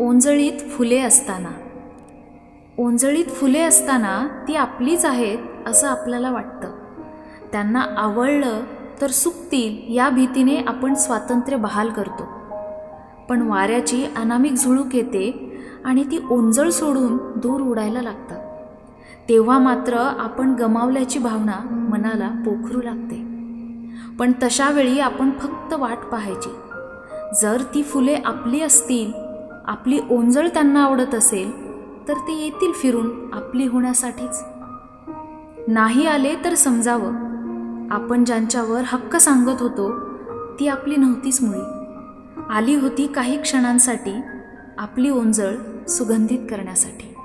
ओंजळीत फुले असताना. ओंजळीत फुले असताना ती आपलीच आहेत असं आपल्याला वाटतं. त्यांना आवडलं तर सुकतील या भीतीने आपण स्वातंत्र्य बहाल करतो. पण वाऱ्याची अनामिक झुळूक येते आणि ती ओंजळ सोडून दूर उडायला लागतात तेव्हा मात्र आपण गमावल्याची भावना मनाला पोखरू लागते. पण तशा वेळी आपण फक्त वाट पाहायची. जर ती फुले आपली असतील आपली ओंजळ त्यांना आवडत असेल तर ते येतील फिरून आपली होण्यासाठीच. नाही आले तर समजावं. आपण ज्यांच्यावर हक्क सांगत होतो ती आपली नव्हतीच मुळी. आली होती काही क्षणांसाठी आपली ओंजळ सुगंधित करण्यासाठी.